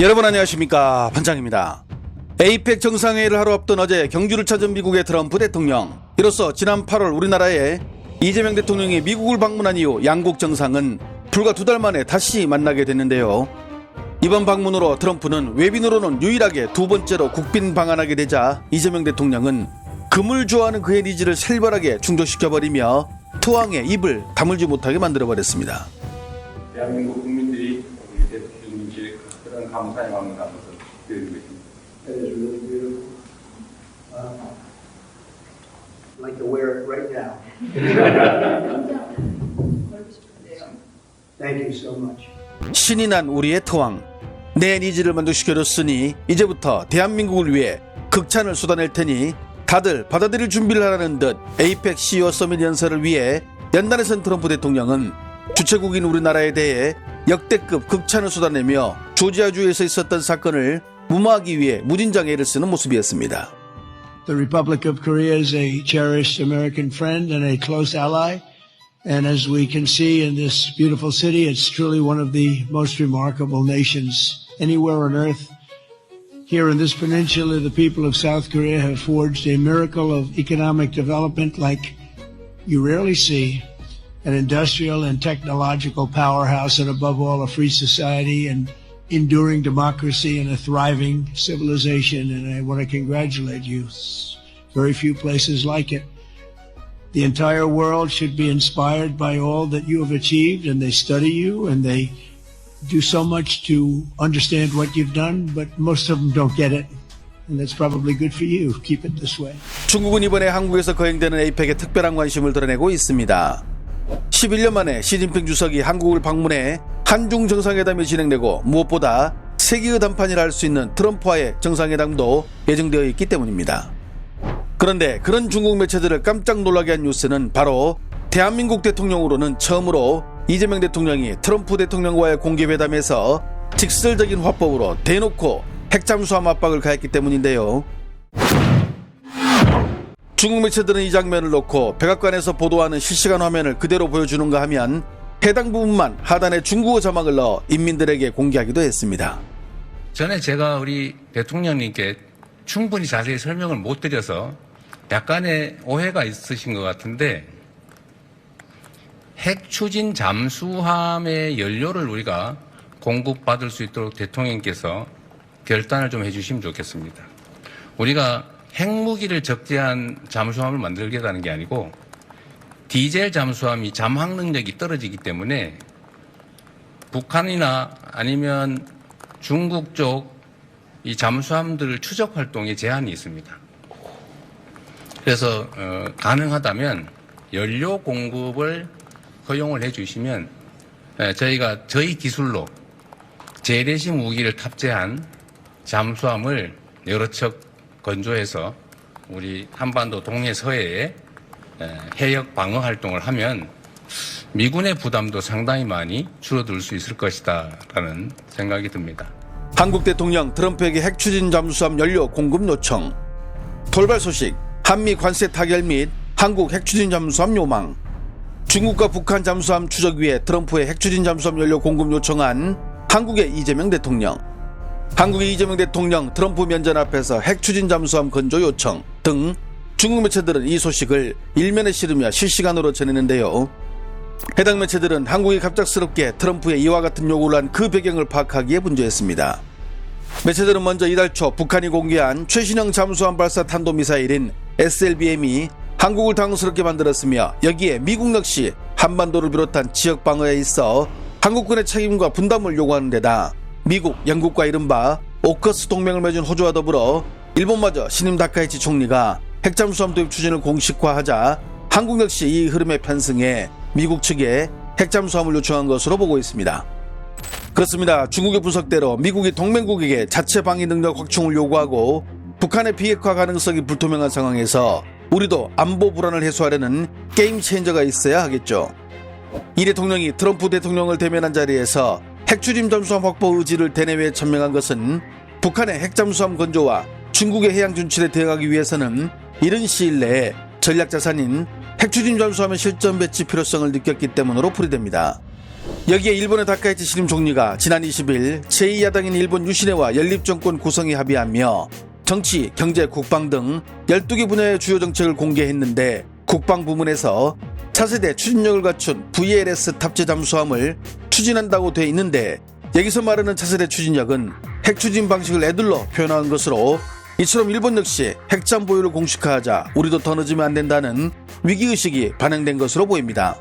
여러분 안녕하십니까 반장입니다. 에이펙 정상회의를 하루 앞둔 어제 경주를 찾은 미국의 트럼프 대통령. 이로써 지난 8월 우리나라에 이재명 대통령이 미국을 방문한 이후 양국 정상은 불과 두 달 만에 다시 만나게 됐는데요. 이번 방문으로 트럼프는 외빈으로는 유일하게 두 번째로 국빈 방한하게 되자 이재명 대통령은 금을 좋아하는 그의 니즈를 살벌하게 충족시켜버리며 투항에 입을 다물지 못하게 만들어버렸습니다. 대한민국 국민들이 우리 대통령님께 그런 감사의 마음을 담아서 드리고 있습니다. That is really beautiful. Uh, I'd like to wear it right now. Thank you so much. 신이 난 우리의 토왕 내 니즈를 만족시켜줬으니 이제부터 대한민국을 위해 극찬을 쏟아낼 테니 다들 받아들일 준비를 하라는 듯 에이펙 CEO 서밋 연설을 위해 연단에 선 트럼프 대통령은 주최국인 우리나라에 대해 역대급 극찬을 쏟아내며 조지아주에서 있었던 사건을 무마하기 위해 무진장 애를 쓰는 모습이었습니다. The Republic of Korea is a cherished American friend and a close ally. And as we can see in this beautiful city, it's truly one of the most remarkable nations anywhere on earth. Here in this peninsula, the people of South Korea have forged a miracle of economic development like you rarely see. An industrial and technological powerhouse, and above all, a free society and enduring democracy and a thriving civilization. And I want to congratulate you. Very few places like it. The entire world should be inspired by all that you have achieved, and they study you and they do so much to understand what you've done, but most of them don't get it. And that's probably good for you. Keep it this way. 중국은 이번에 한국에서 거행되는 에이펙에 특별한 관심을 드러내고 있습니다. 11년 만에 시진핑 주석이 한국을 방문해 한중 정상회담이 진행되고 무엇보다 세계의 단판이라 할 수 있는 트럼프와의 정상회담도 예정되어 있기 때문입니다. 그런데 그런 중국 매체들을 깜짝 놀라게 한 뉴스는 바로 대한민국 대통령으로는 처음으로 이재명 대통령이 트럼프 대통령과의 공개회담에서 직설적인 화법으로 대놓고 핵잠수함 압박을 가했기 때문인데요. 중국 매체들은 이 장면을 놓고 백악관에서 보도하는 실시간 화면을 그대로 보여주는가 하면 해당 부분만 하단에 중국어 자막을 넣어 인민들에게 공개하기도 했습니다. 전에 제가 우리 대통령님께 충분히 자세히 설명을 못 드려서 약간의 오해가 있으신 것 같은데 핵 추진 잠수함의 연료를 우리가 공급받을 수 있도록 대통령께서 결단을 좀 해주시면 좋겠습니다. 우리가 핵무기를 적재한 잠수함을 만들겠다는 게 아니고 디젤 잠수함이 잠항 능력이 떨어지기 때문에 북한이나 아니면 중국 쪽 이 잠수함들 추적 활동에 제한이 있습니다. 그래서 어, 가능하다면 연료 공급을 허용을 해주시면 에, 저희가 저희 기술로 재래식 무기를 탑재한 잠수함을 여러 척 건조해서 우리 한반도 동해 서해에 에, 해역 방어 활동을 하면 미군의 부담도 상당히 많이 줄어들 수 있을 것이다라는 생각이 듭니다. 한국 대통령 트럼프에게 핵 추진 잠수함 연료 공급 요청, 돌발 소식, 한미 관세 타결 및 한국 핵 추진 잠수함 요망, 중국과 북한 잠수함 추적 위에 트럼프의 핵 추진 잠수함 연료 공급 요청한 한국의 이재명 대통령, 한국의 이재명 대통령 트럼프 면전 앞에서 핵 추진 잠수함 건조 요청 등 중국 매체들은 이 소식을 일면에 실으며 실시간으로 전했는데요. 해당 매체들은 한국이 갑작스럽게 트럼프의 이와 같은 요구를 한 그 배경을 파악하기에 분주했습니다. 매체들은 먼저 이달 초 북한이 공개한 최신형 잠수함 발사 탄도미사일인 SLBM이 한국을 당황스럽게 만들었으며 여기에 미국 역시 한반도를 비롯한 지역 방어에 있어 한국군의 책임과 분담을 요구하는 데다 미국, 영국과 이른바 오커스 동맹을 맺은 호주와 더불어 일본마저 신임 다카이치 총리가 핵잠수함 도입 추진을 공식화하자 한국 역시 이 흐름에 편승해 미국 측에 핵잠수함을 요청한 것으로 보고 있습니다. 그렇습니다. 중국의 분석대로 미국이 동맹국에게 자체 방위 능력 확충을 요구하고 북한의 비핵화 가능성이 불투명한 상황에서 우리도 안보 불안을 해소하려는 게임 체인저가 있어야 하겠죠. 이 대통령이 트럼프 대통령을 대면한 자리에서 핵추진 잠수함 확보 의지를 대내외에 천명한 것은 북한의 핵잠수함 건조와 중국의 해양 준출에 대응하기 위해서는 이른 시일 내에 전략 자산인 핵추진 잠수함의 실전 배치 필요성을 느꼈기 때문으로 풀이됩니다. 여기에 일본의 다카이치 신임 총리가 지난 20일 제2야당인 일본 유신회와 연립정권 구성에 합의하며 정치, 경제, 국방 등 12개 분야의 주요 정책을 공개했는데 국방 부문에서 차세대 추진력을 갖춘 VLS 탑재 잠수함을 추진한다고 돼 있는데 여기서 말하는 차세대 추진력은 핵 추진 방식을 애들러 표현한 것으로 이처럼 일본 역시 핵잠 보유를 공식화하자 우리도 더 늦으면 안 된다는 위기의식이 반영된 것으로 보입니다.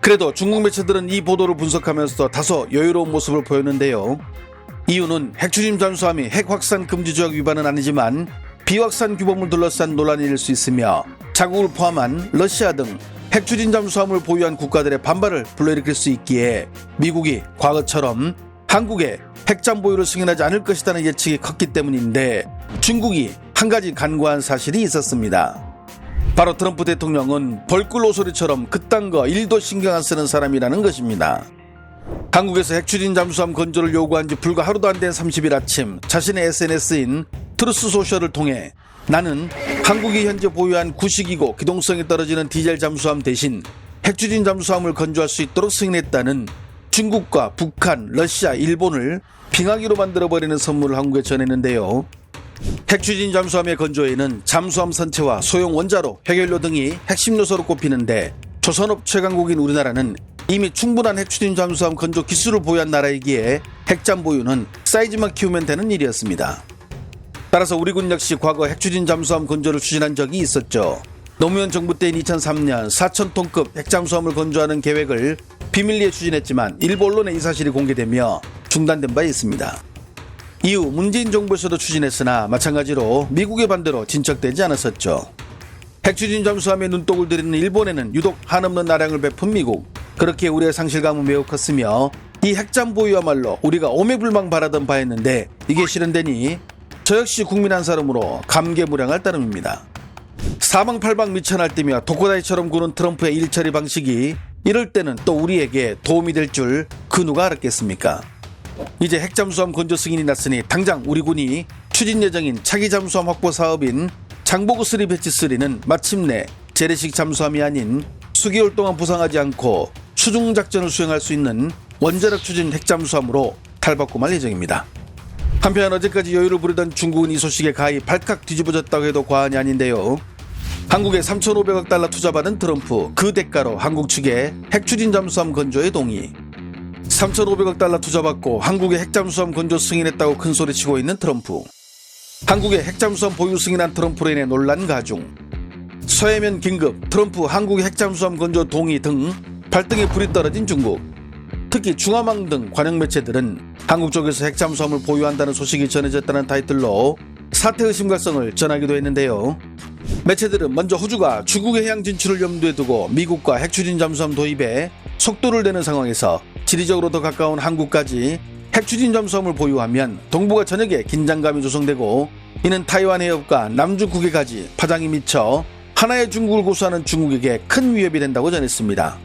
그래도 중국 매체들은 이 보도를 분석하면서 다소 여유로운 모습을 보였는데요. 이유는 핵추진 잠수함이 핵 확산 금지 조약 위반은 아니지만 비확산 규범을 둘러싼 논란일 수 있으며 자국을 포함한 러시아 등 핵추진 잠수함을 보유한 국가들의 반발을 불러일으킬 수 있기에 미국이 과거처럼 한국에 핵잠 보유를 승인하지 않을 것이라는 예측이 컸기 때문인데 중국이 한 가지 간과한 사실이 있었습니다. 바로 트럼프 대통령은 벌꿀 오소리처럼 그딴 거 일도 신경 안 쓰는 사람이라는 것입니다. 한국에서 핵추진 잠수함 건조를 요구한 지 불과 하루도 안 된 30일 아침 자신의 SNS인 트루스 소셜을 통해 나는 한국이 현재 보유한 구식이고 기동성이 떨어지는 디젤 잠수함 대신 핵추진 잠수함을 건조할 수 있도록 승인했다는 중국과 북한, 러시아, 일본을 빙하기로 만들어버리는 선물을 한국에 전했는데요. 핵추진 잠수함의 건조에는 잠수함 선체와 소형 원자로, 해결료 등이 핵심 요소로 꼽히는데 조선업 최강국인 우리나라는 이미 충분한 핵추진 잠수함 건조 기술을 보유한 나라이기에 핵잠 보유는 사이즈만 키우면 되는 일이었습니다. 따라서 우리 군 역시 과거 핵추진 잠수함 건조를 추진한 적이 있었죠. 노무현 정부 때인 2003년 4,000톤급 핵잠수함을 건조하는 계획을 비밀리에 추진했지만 일부 언론에 이 사실이 공개되며 중단된 바 있습니다. 이후 문재인 정부에서도 추진했으나 마찬가지로 미국의 반대로 진척되지 않았었죠. 핵추진 잠수함에 눈독을 들이는 일본에는 유독 한없는 나량을 베푼 미국. 그렇게 우리의 상실감은 매우 컸으며 이 핵잠 보유야말로 우리가 오매불망 바라던 바였는데 이게 실현되니 저 역시 국민 한 사람으로 감개무량할 따름입니다. 사방팔방 미천할 때며 독고다이처럼 구는 트럼프의 일처리 방식이 이럴 때는 또 우리에게 도움이 될 줄 그 누가 알았겠습니까? 이제 핵잠수함 건조 승인이 났으니 당장 우리 군이 추진 예정인 차기 잠수함 확보 사업인 장보고 3 배치 3는 마침내 재래식 잠수함이 아닌 수개월 동안 부상하지 않고 수중 작전을 수행할 수 있는 원자력 추진 핵잠수함으로 탈바꿈할 예정입니다. 한편 어제까지 여유를 부리던 중국은 이 소식에 가히 발칵 뒤집어졌다고 해도 과언이 아닌데요. 한국에 3,500억 달러 투자받은 트럼프 그 대가로 한국 측에 핵추진 잠수함 건조에 동의 3,500억 달러 투자받고 한국의 핵잠수함 건조 승인했다고 큰소리치고 있는 트럼프. 한국의 핵잠수함 보유 승인한 트럼프로 인해 논란 가중. 서해면 긴급 트럼프 한국의 핵잠수함 건조 동의 등 발등에 불이 떨어진 중국. 특히 중화망 등 관영 매체들은 한국 쪽에서 핵잠수함을 보유한다는 소식이 전해졌다는 타이틀로 사태 의 심각성을 전하기도 했는데요. 매체들은 먼저 호주가 중국의 해양 진출을 염두에 두고 미국과 핵추진 잠수함 도입에 속도를 내는 상황에서 지리적으로 더 가까운 한국까지 핵추진 잠수함을 보유하면 동북아 전역에 긴장감이 조성되고 이는 타이완 해협과 남중 국해까지 파장이 미쳐 하나의 중국을 고수하는 중국에게 큰 위협이 된다고 전했습니다.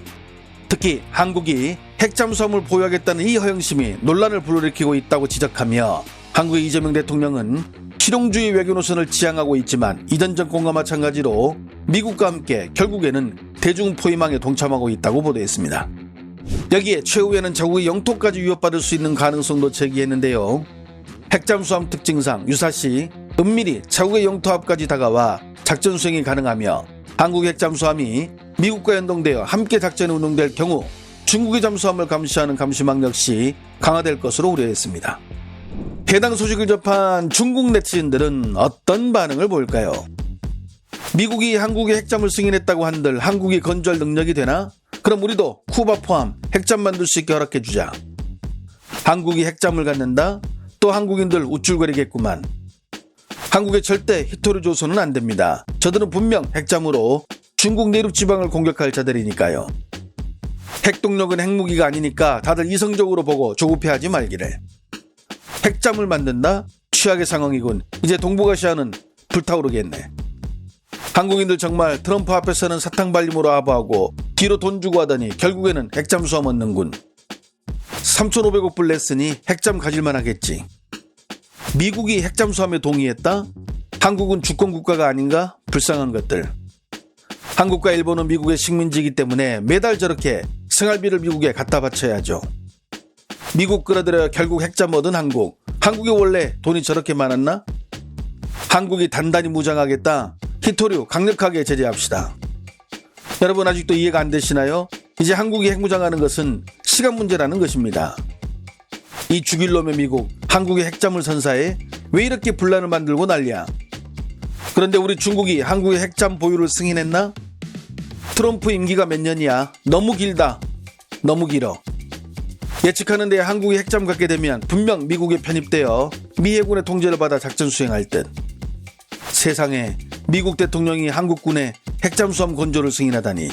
특히 한국이 핵잠수함을 보유하겠다는 이 허영심이 논란을 불러일으키고 있다고 지적하며 한국의 이재명 대통령은 실용주의 외교 노선을 지향하고 있지만 이전 정권과 마찬가지로 미국과 함께 결국에는 대중 포위망에 동참하고 있다고 보도했습니다. 여기에 최후에는 자국의 영토까지 위협받을 수 있는 가능성도 제기했는데요. 핵잠수함 특징상 유사시 은밀히 자국의 영토 앞까지 다가와 작전 수행이 가능하며 한국 핵잠수함이 미국과 연동되어 함께 작전에 운용될 경우 중국의 잠수함을 감시하는 감시망 역시 강화될 것으로 우려했습니다. 해당 소식을 접한 중국 네티즌들은 어떤 반응을 보일까요? 미국이 한국의 핵잠을 승인했다고 한들 한국이 건조할 능력이 되나? 그럼 우리도 쿠바 포함 핵잠 만들 수 있게 허락해 주자. 한국이 핵잠을 갖는다? 또 한국인들 우쭐거리겠구만. 한국에 절대 히토를 줘서는 안 됩니다. 저들은 분명 핵잠으로 중국 내륙 지방을 공격할 자들이니까요. 핵동력은 핵무기가 아니니까 다들 이성적으로 보고 조급해하지 말기를. 핵잠을 만든다? 최악의 상황이군. 이제 동북아시아는 불타오르겠네. 한국인들 정말 트럼프 앞에서는 사탕 발림으로 아부하고 뒤로 돈 주고 하더니 결국에는 핵잠 수함 얻는군. 3,500억 불 냈으니 핵잠 가질만 하겠지. 미국이 핵잠 수함에 동의했다? 한국은 주권 국가가 아닌가? 불쌍한 것들. 한국과 일본은 미국의 식민지이기 때문에 매달 저렇게 생활비를 미국에 갖다 바쳐야죠. 미국 끌어들여 결국 핵잠 얻은 한국. 한국이 원래 돈이 저렇게 많았나? 한국이 단단히 무장하겠다. 히토류 강력하게 제재합시다. 여러분 아직도 이해가 안 되시나요? 이제 한국이 핵무장하는 것은 시간 문제라는 것입니다. 이 죽일 놈의 미국, 한국의 핵잠을 선사해 왜 이렇게 분란을 만들고 난리야? 그런데 우리 중국이 한국의 핵잠 보유를 승인했나? 트럼프 임기가 몇 년이야? 너무 길다. 너무 길어. 예측하는데 한국이 핵잠 갖게 되면 분명 미국에 편입되어 미 해군의 통제를 받아 작전 수행할 듯. 세상에 미국 대통령이 한국군의 핵잠수함 건조를 승인하다니.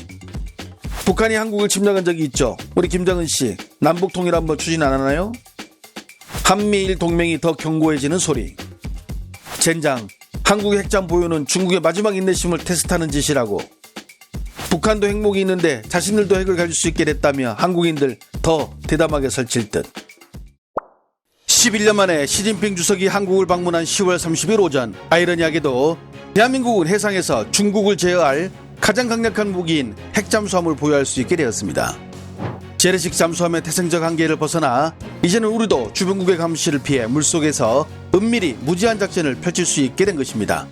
북한이 한국을 침략한 적이 있죠. 우리 김정은 씨 남북 통일 한번 추진 안 하나요? 한미일 동맹이 더 견고해지는 소리. 젠장, 한국의 핵잠 보유는 중국의 마지막 인내심을 테스트하는 짓이라고. 북한도 핵목이 있는데 자신들도 핵을 가질 수 있게 됐다며 한국인들 더 대담하게 설칠 듯. 11년 만에 시진핑 주석이 한국을 방문한 10월 30일 오전 아이러니하게도 대한민국은 해상에서 중국을 제어할 가장 강력한 무기인 핵잠수함을 보유할 수 있게 되었습니다. 재래식 잠수함의 태생적 한계를 벗어나 이제는 우리도 주변국의 감시를 피해 물속에서 은밀히 무지한 작전을 펼칠 수 있게 된 것입니다.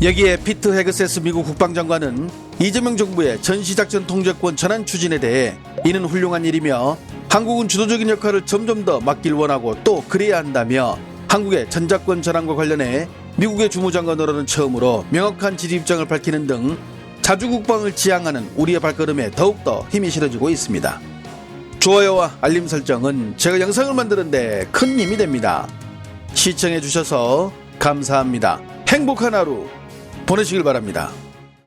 여기에 피트 헤그세스 미국 국방장관은 이재명 정부의 전시작전 통제권 전환 추진에 대해 이는 훌륭한 일이며 한국은 주도적인 역할을 점점 더 맡길 원하고 또 그래야 한다며 한국의 전자권 전환과 관련해 미국의 주무장관으로는 처음으로 명확한 지지 입장을 밝히는 등 자주 국방을 지향하는 우리의 발걸음에 더욱더 힘이 실어지고 있습니다. 좋아요와 알림 설정은 제가 영상을 만드는데 큰 힘이 됩니다. 시청해 주셔서 감사합니다. 행복한 하루 보내시길 바랍니다.